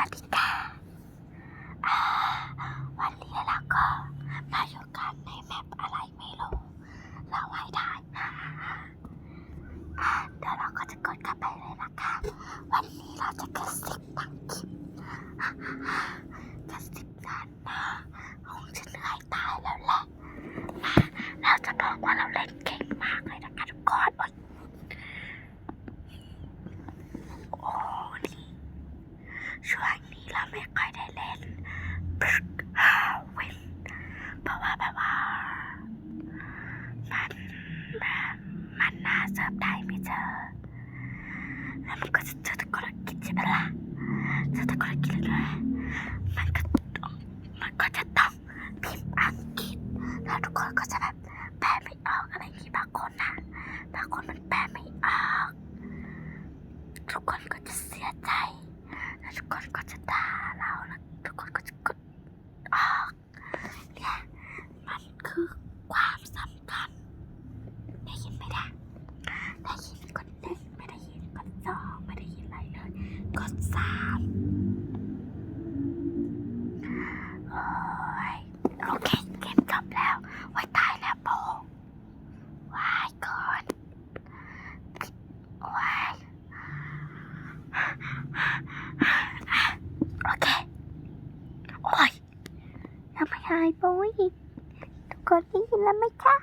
วัสดีค่ะอ่าวันนี้เราก็มาอยู่กันในแมปอะไรไม่รู้ เราให้ได้ทานนะเดี๋ยวเราก็จะกดกลับไปเลยนะคะ วันนี้เราจะกระซิบทั้งคลิปอ่ากระซิบด้านหน้าคงจะเหนื่อยตายแล้วแหละอ่าเราจะบอกว่าเราเล่นเก่งมากเลยนะคะทุกคนโอ๊ยโอ้นี่ ช่วงนี้เราไม่ค่อยได้เล่นพึกฮาวินเพราะว่าแบบว่ามันแบบมันน่าเสิร์ฟได้ไม่เจอ แล้วมันก็จะเจอแตะกอนกินใช่ไหมล่ะเจอแตะกอนกินเลยมันก็ต้องมันก็จะต้องพิมพ์อังกฤษ แล้วทุกคนก็จะแบบแปลไม่ออกอะไรอย่างงี้บางคนนะบางคนมันแปลไม่ออก ทุกคนก็จะเสียใจ แล้วทุกคนก็จะด่าเราแล้วทุกคนก็จะกดออกเนี่ยมันคือความสำคัญ ได้ยินไหมนะได้ยินกดหนึ่งไม่ได้ยินกดสองไม่ได้ยินอะไรเลยกด สามโอ้ยโอเคเกมจบแล้ว ไว้ตายแล้วโปวายก่อนวายโอเค โอ้ยทำไมหายไปอีกทุกคนได้ยินแล้วไหมคะ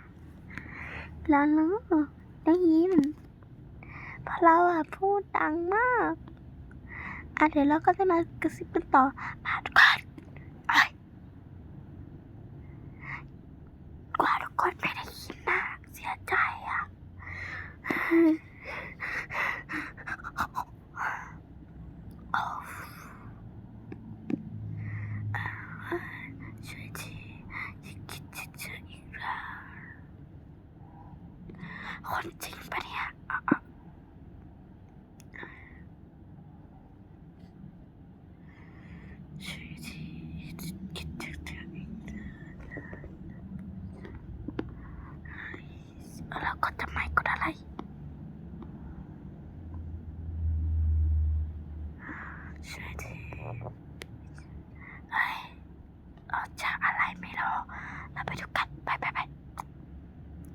แล้วเนอะได้ยิน เพราะเราอะพูดดังมาก อะเดี๋ยวเราก็จะมากระซิบกันต่ออะทุกคนโอ้ยกว่าทุกคนไม่ได้ยินนะเสียใจอะโอ้ ช่วยทีอย่าคิดจะเจออีกแล้วคนจริงปะเนี่ยอะอะช่วยทีคิดจะเจออีก แล้วก็จะไม่กดอะไร ช่วยทีเฮ้ย เราจะอะไรไม่รู้เราไปดูกันไปไปไป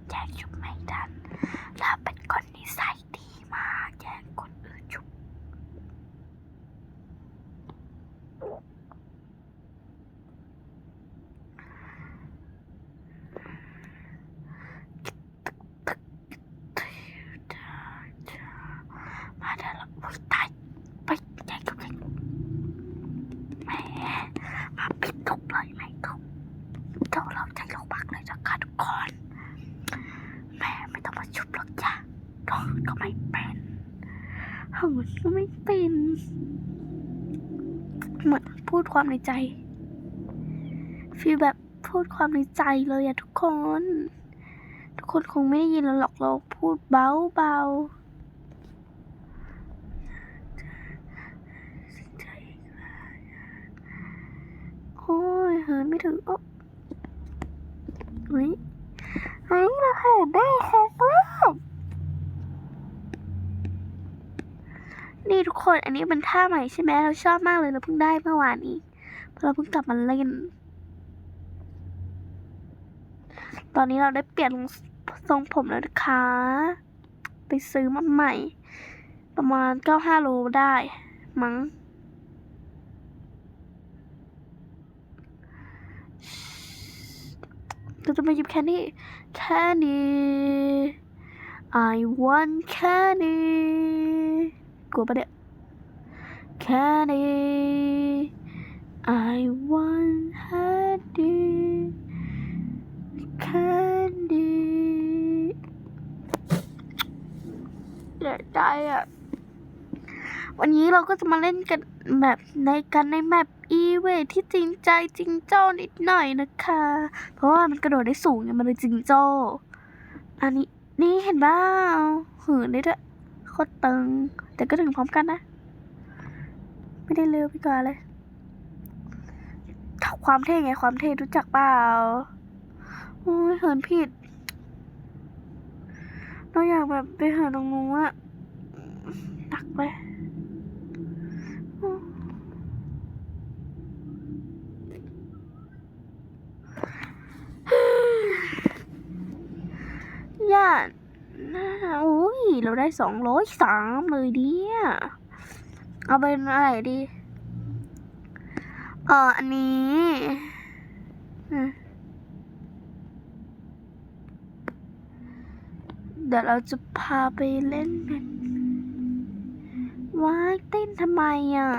แย่งชุบไม่ทันเราเป็นคนนิสัยดีมากแย่งคนอื่นชุบมาเดี๋ยวเราอุ้ยตายไปแย่งชุบเลยแหม มาปิดทุกเลยไม่ทุกเดี๋ยวเราจะยกบักเลยนะคะทุกคนแม่ไม่ต้องมาชุบหรอกจ้ะดอกก็ไม่เป็น เหินก็ไม่เป็นเหมือนพูดความในใจฟีลแบบพูดความในใจเลยอะทุกคน ทุกคนคงไม่ได้ยินเราหรอกเราพูดเบาเบาโอ้ยเหินไม่ถึงโอ๊ะเฮ้ยเฮ้ยเราเหินได้ครั้งแรก นี่ทุกคนอันนี้เป็นท่าใหม่ใช่ไหมเราชอบมากเลยเราเพิ่งได้เมื่อวานนี้เพราเราเพิ่งกลับมาเล่น ตอนนี้เราได้เปลี่ยนทรงผมแล้วนะคะ ไปซื้อมาใหม่ ประมาณ95โลได้ มั้งเราจะมาหยิบแคนดี้ แคนดี้ I want candy กลัวปะเนี่ย candy I want candy candy เสียใจอะ วันนี้เราก็จะมาเล่นกันแบบในกันในแมปอีเวที่จริงใจจริงโจ้นิดหน่อยนะคะ เพราะว่ามันกระโดดได้สูงไงมันเลยจริงโจ้อันนี้นี่เห็นบ้าหืนได้ด้วยโคตรตึง แต่ก็ถึงพร้อมกันนะ ไม่ได้เร็วไปกว่าเลย ความเท่ไง ความเท่รู้จักเปล่าโอ้ยเหินผิดเราอยากแบบไปเหินตรงนู้นอะตักไปญาติ เราได้สองร้อยสามเลยเนี่ย เอาเป็นอะไรดี เอออันนี้เดี๋ยวเราจะพาไปเล่นกันว้ายเต้นทำไมอะ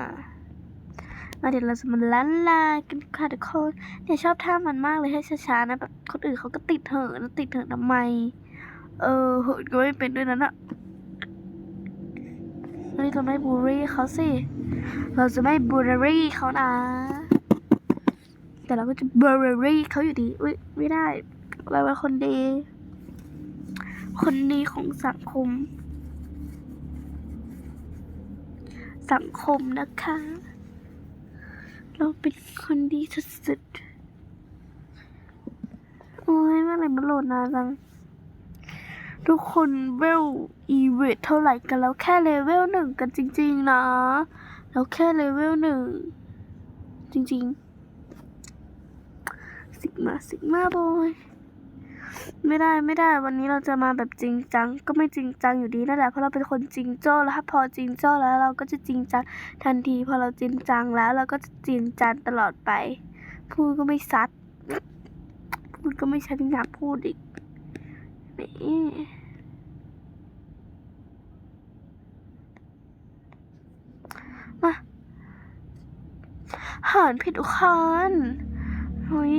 มาเดี๋ยวเราจะมาล้านลากันค่ะทุกคนเนี่ยชอบท่ามันมากเลยให้ช้าๆนะแบบคนอื่นเขาก็ติดเหินติดเหินทำไม เออเหินก็ไม่เป็นด้วยนั้นอะ เฮ้ยเราไม่บูลลี่เขาสิ เราจะไม่บูลลี่เขานะ แต่เราก็จะบูลลี่เขาอยู่ดี อุ้ยไม่ได้ เราเป็นคนดี คนดีของสังคม สังคมนะคะ เราเป็นคนดีสุดๆ โอ้ยเมื่อไหร่มันโหลดนานจัง ทุกคนเวลอีเวทเท่าไหร่กันแล้วแค่เลเวลหนึ่งกันจริง ๆ นะ แล้วแค่เลเวลหนึ่งจริง ๆ สิกมาสิกมาบอยไม่ได้ไม่ได้วันนี้เราจะมาแบบจริงจัง ก็ไม่จริงจังอยู่ดีนั่นแหละเพราะเราเป็นคนจริงโจ้แล้วถ้าพอจริงโจ้แล้วเราก็จะจริงจังทันทีพอเราจริงจังแล้ว เราก็จะจริงจังตลอดไป พูดก็ไม่ซัดพูดก็ไม่ชัดอยากพูดอีก นี่มาหารผิดทุกคนเฮ้ย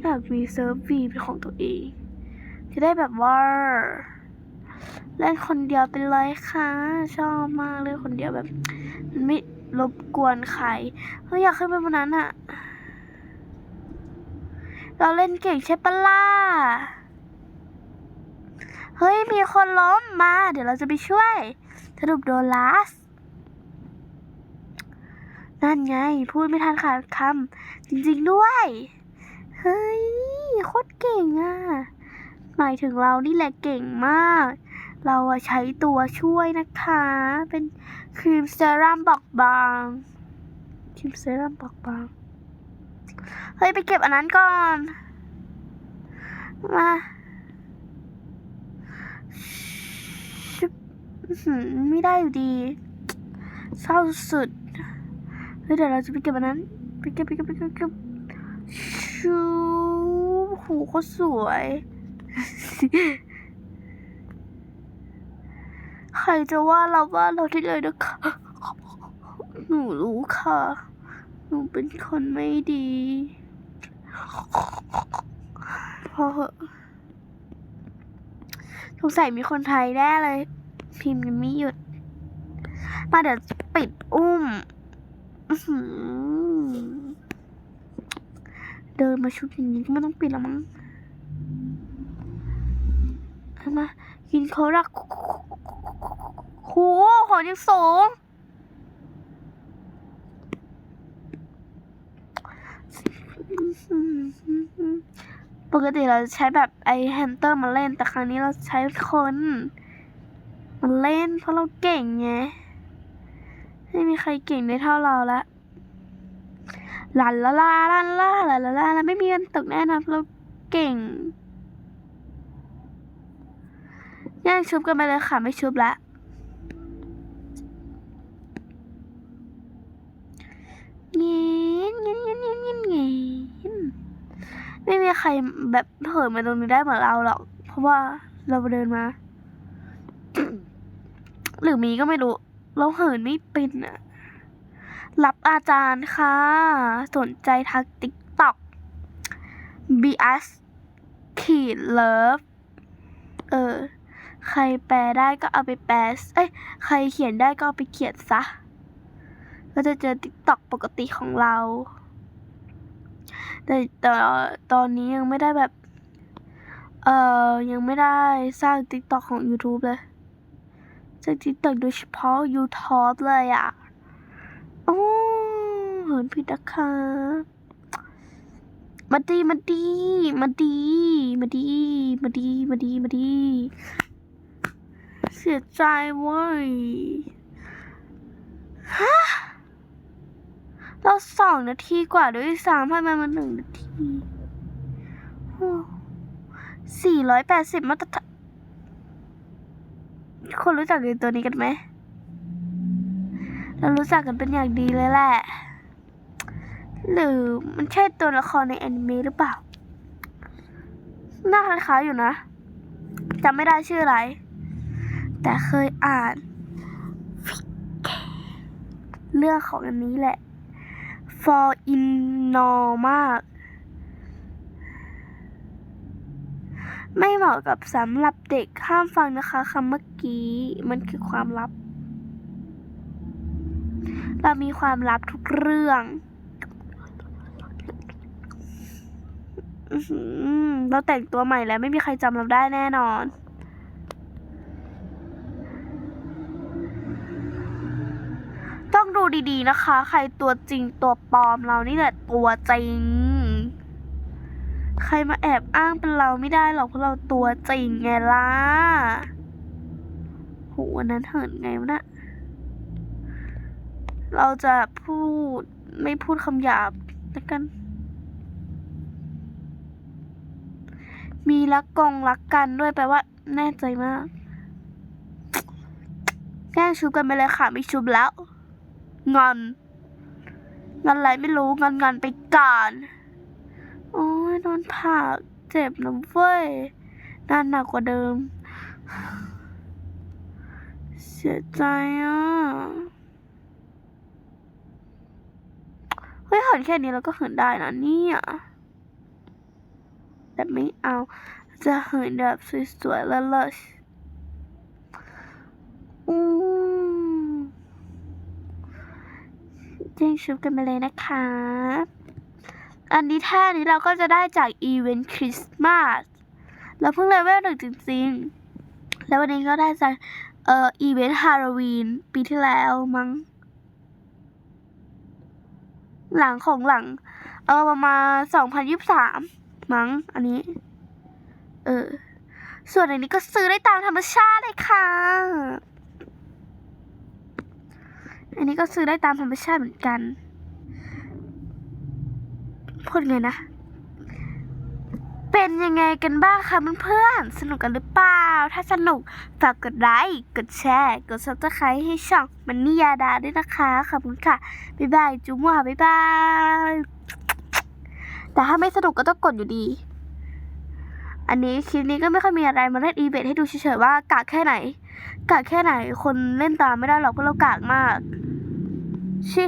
อยากมีเซิร์ฟวีเป็นของตัวเอง จะได้แบบว่าเล่นคนเดียวเป็นเลยค่ะ ชอบมากเลยคนเดียวแบบ ไม่รบกวนใครเฮ้ยอยากขึ้นไปบนนั้นอะเราเล่นเก่งใช่ปะล่ะ เฮ้ย มีคนล้มมา เดี๋ยวเราจะไปช่วยสรุปโดนลาส นั่นไง พูดไม่ทันขาดคำจริงๆด้วย เฮ้ย โคตรเก่งอะ หมายถึงเรานี่แหละเก่งมาก เราใช้ตัวช่วยนะคะ เป็นครีมเซรั่มบอกบาง ครีมเซรั่มบอกบาง เฮ้ย ไปเก็บอันนั้นก่อน มา ไม่ได้อยู่ดีเศร้าสุดเฮ้ยเดี๋ยวเราจะไปเก็บอันนั้นไปเก็บไปเก็บไปเก็บเก็บชูหูเขาสวย ใครจะว่าเราว่าเราได้เลยนะคะหนูรู้ค่ะ หนูเป็นคนไม่ดีพอเหอะ สงสัยมีคนไทยแน่เลย พิมพ์ยังไม่หยุด มาเดี๋ยวปิดอุ้มเดินมาชุดอย่างนี้ก็ไม่ต้องปิดแล้วมั้งมากินเขารักโหของยังสูง ปกติเราใช้แบบไอแฮนเตอร์มาเล่น แต่ครั้งนี้เราใช้คนมาเล่นเพราะเราเก่งไง ไม่มีใครเก่งได้เท่าเราละลันละลาลันละลานละลาแล้วไม่มีกันตกแน่นอนเราเก่งย่งชุบกันไปเลยค่ะ ไม่ชุบละ ม่มีใครแบบเหินมาตรงนี้ได้เหมือนเราหรอก เพราะว่าเราเดินมา หรือมีก็ไม่รู้ เราเหินไม่เป็นอะรับอาจารย์ค่ะ สนใจทักติ๊กต็อก bs ขีดเลิฟเออ ใครแปลได้ก็เอาไปแปล เอ้ย ใครเขียนได้ก็เอาไปเขียนซะ ก็จะเจอติ๊กต็อกปกติของเรา แต่แต่ตอนนี้ยังไม่ได้แบบ เอ่อ ยังไม่ได้สร้างติ๊กต็อกของ YouTube เลยสร้างติ๊กต็อกโดยเฉพาะ YouTube เลยอะโอ้เหินผิดนะคะมาดีมาดีมาดีมาดีมาดีมาดีมาดี เสียใจเว้ยฮะ เราสองนาทีกว่าด้วยซ้ำทำไมมันหนึ่งนาทีโอ้สี่ร้อยแปดสิบมาตรฐานคนรู้จักในตัวนี้กันไหม เรารู้จักกันเป็นอย่างดีเลยแหละ หรือมันใช่ตัวละครในแอนิเมะหรือเปล่า หน้าคล้ายๆอยู่นะจำไม่ได้ชื่ออะไร แต่เคยอ่าน เรื่องของอันนี้แหละ for in n มาก ไม่เหมาะกับสำหรับเด็กห้ามฟังนะคะคำเมื่อกี้มันคือความลับ เรามีความลับทุกเรื่องเราแต่งตัวใหม่แล้วไม่มีใครจำเราได้แน่นอน ต้อง ดูดีๆนะคะ ใครตัวจริงตัวปลอมเรานี่แหละตัวจริง ใครมาแอบอ้างเป็นเราไม่ได้หรอกเพราะเราตัวจริงไงล่ะโหวันนั้นเหินไงวะนะเราจะพูดไม่พูดคำหยาบแล้วกัน มีรักกองรักกันด้วยแปลว่าแน่ใจมากแกล้งชุบกันไปเลยค่ะ ไม่ชุบแล้ว งอนงอนอะไรไม่รู้งอนงอนไปก่อน โอ้ยโดนผักเจ็บนะเว้ยนานหนักกว่าเดิม เสียใจอะเฮ้ยเหินแค่นี้เราก็เหินได้นะเนี่ยแต่ไม่เอาจะเหินแบบสวยๆเลิศๆอืม แจ้งชุบกันไปเลยนะคะอันนี้ท่านี้เราก็จะได้จากอีเวนต์คริสต์มาสเราเพิ่งเลเวลหนึ่งจริงๆ แล้ววันนี้ก็ได้จากเอ่ออีเวนต์ฮาโลวีนปีที่แล้วมั้ง หลังของหลัง เออประมาณสองพันยี่สามมั้ง อันนี้ เออ ส่วนอันนี้ก็ซื้อได้ตามธรรมชาติเลยค่ะ อันนี้ก็ซื้อได้ตามธรรมชาติเหมือนกันพูดไงนะ เป็นยังไงกันบ้างคะเพื่อนๆ สนุกกันหรือเปล่า ถ้าสนุก ฝากกดไลค์ กดแชร์ กดซับสไครต์ให้ช่องมันนี่ยาดาด้วยนะคะ ขอบคุณค่ะ บ๊ายบาย จุ๊มั่วบ๊ายบาย แต่ถ้าไม่สนุกก็ต้องกดอยู่ดี อันนี้คลิปนี้ก็ไม่ค่อยมีอะไรมาเล่นอีเวนต์ให้ดูเฉยๆว่ากากแค่ไหนกากแค่ไหนคนเล่นตามไม่ได้หรอกเพราะเรากากมากชิ